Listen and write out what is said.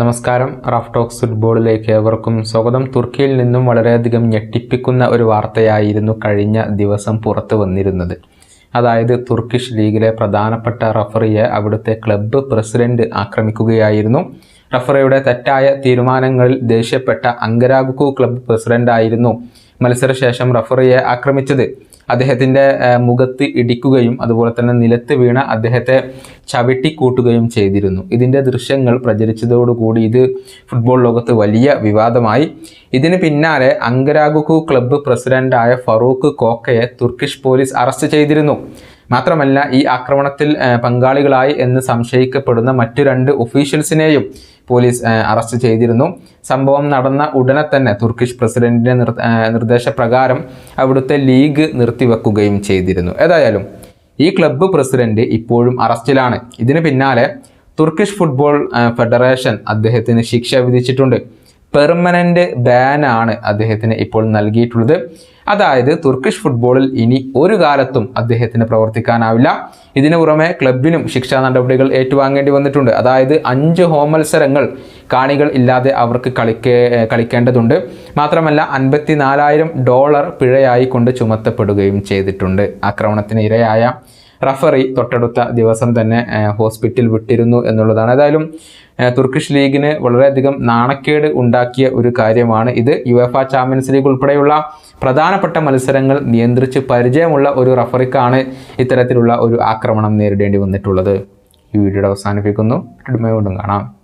നമസ്കാരം. Rough talks ഫുട്ബോളിലേക്ക് ഏവർക്കും സ്വാഗതം. തുർക്കിയിൽ നിന്നും വളരെയധികം ഞെട്ടിപ്പിക്കുന്ന ഒരു വാർത്തയായിരുന്നു കഴിഞ്ഞ ദിവസം പുറത്തു വന്നിരുന്നത്. അതായത് തുർക്കിഷ് ലീഗിലെ പ്രധാനപ്പെട്ട റഫറിയെ അവിടുത്തെ ക്ലബ്ബ് പ്രസിഡന്റ് ആക്രമിക്കുകയായിരുന്നു. റഫറിയുടെ തെറ്റായ തീരുമാനങ്ങളിൽ ദേഷ്യപ്പെട്ട അങ്കരാഗുക്കു ക്ലബ്ബ് പ്രസിഡന്റായിരുന്നു മത്സരശേഷം റഫറിയെ ആക്രമിച്ചത്. അദ്ദേഹത്തിന്റെ മുഖത്ത് ഇടിക്കുകയും അതുപോലെ തന്നെ നിലത്ത് വീണ അദ്ദേഹത്തെ ചവിട്ടിക്കൂട്ടുകയും ചെയ്തിരുന്നു. ഇതിന്റെ ദൃശ്യങ്ങൾ പ്രചരിച്ചതോടുകൂടി ഇത് ഫുട്ബോൾ ലോകത്ത് വലിയ വിവാദമായി. ഇതിന് പിന്നാലെ അങ്കരാഗുക്കു ക്ലബ്ബ് പ്രസിഡന്റായ ഫറൂഖ് കോക്കയെ തുർക്കിഷ് പോലീസ് അറസ്റ്റ് ചെയ്തിരുന്നു. മാത്രമല്ല ഈ ആക്രമണത്തിൽ പങ്കാളികളായി എന്ന് സംശയിക്കപ്പെടുന്ന മറ്റു രണ്ട് ഒഫീഷ്യൽസിനെയും പോലീസ് അറസ്റ്റ് ചെയ്തിരുന്നു. സംഭവം നടന്ന ഉടനെ തന്നെ തുർക്കിഷ് പ്രസിഡന്റിന്റെ നിർദ്ദേശപ്രകാരം അവിടുത്തെ ലീഗ് നിർത്തിവെക്കുകയും ചെയ്തിരുന്നു. ഏതായാലും ഈ ക്ലബ്ബ് പ്രസിഡന്റ് ഇപ്പോഴും അറസ്റ്റിലാണ്. ഇതിന് പിന്നാലെ തുർക്കിഷ് ഫുട്ബോൾ ഫെഡറേഷൻ അദ്ദേഹത്തിന് ശിക്ഷ വിധിച്ചിട്ടുണ്ട്. പെർമനന്റ് ബാനാണ് അദ്ദേഹത്തിന് ഇപ്പോൾ നൽകിയിട്ടുള്ളത്. അതായത് തുർക്കിഷ് ഫുട്ബോളിൽ ഇനി ഒരു കാലത്തും അദ്ദേഹത്തിന് പ്രവർത്തിക്കാനാവില്ല. ഇതിനു പുറമെ ക്ലബിനും ശിക്ഷാ നടപടികൾ ഏറ്റുവാങ്ങേണ്ടി വന്നിട്ടുണ്ട്. അതായത് അഞ്ച് ഹോം മത്സരങ്ങൾ കാണികൾ ഇല്ലാതെ അവർക്ക് കളിക്കേ കളിക്കേണ്ടതുണ്ട്. മാത്രമല്ല അൻപത്തി ഡോളർ പിഴയായി കൊണ്ട് ചുമത്തപ്പെടുകയും ചെയ്തിട്ടുണ്ട്. ആക്രമണത്തിന് ഇരയായ റഫറി തൊട്ടടുത്ത ദിവസം തന്നെ ഹോസ്പിറ്റൽ വിട്ടിരുന്നു എന്നുള്ളതാണ്. ഏതായാലും തുർക്കിഷ് ലീഗിന് വളരെയധികം നാണക്കേട് ഉണ്ടാക്കിയ ഒരു കാര്യമാണ് ഇത്. UEFA champions league ഉൾപ്പെടെയുള്ള പ്രധാനപ്പെട്ട മത്സരങ്ങൾ നിയന്ത്രിച്ച് പരിചയമുള്ള ഒരു റഫറിക്കാണ് ഇത്തരത്തിലുള്ള ഒരു ആക്രമണം നേരിടേണ്ടി വന്നിട്ടുള്ളത്. ഈ വീഡിയോയുടെ അവസാനിപ്പിക്കുന്നു. കാണാം.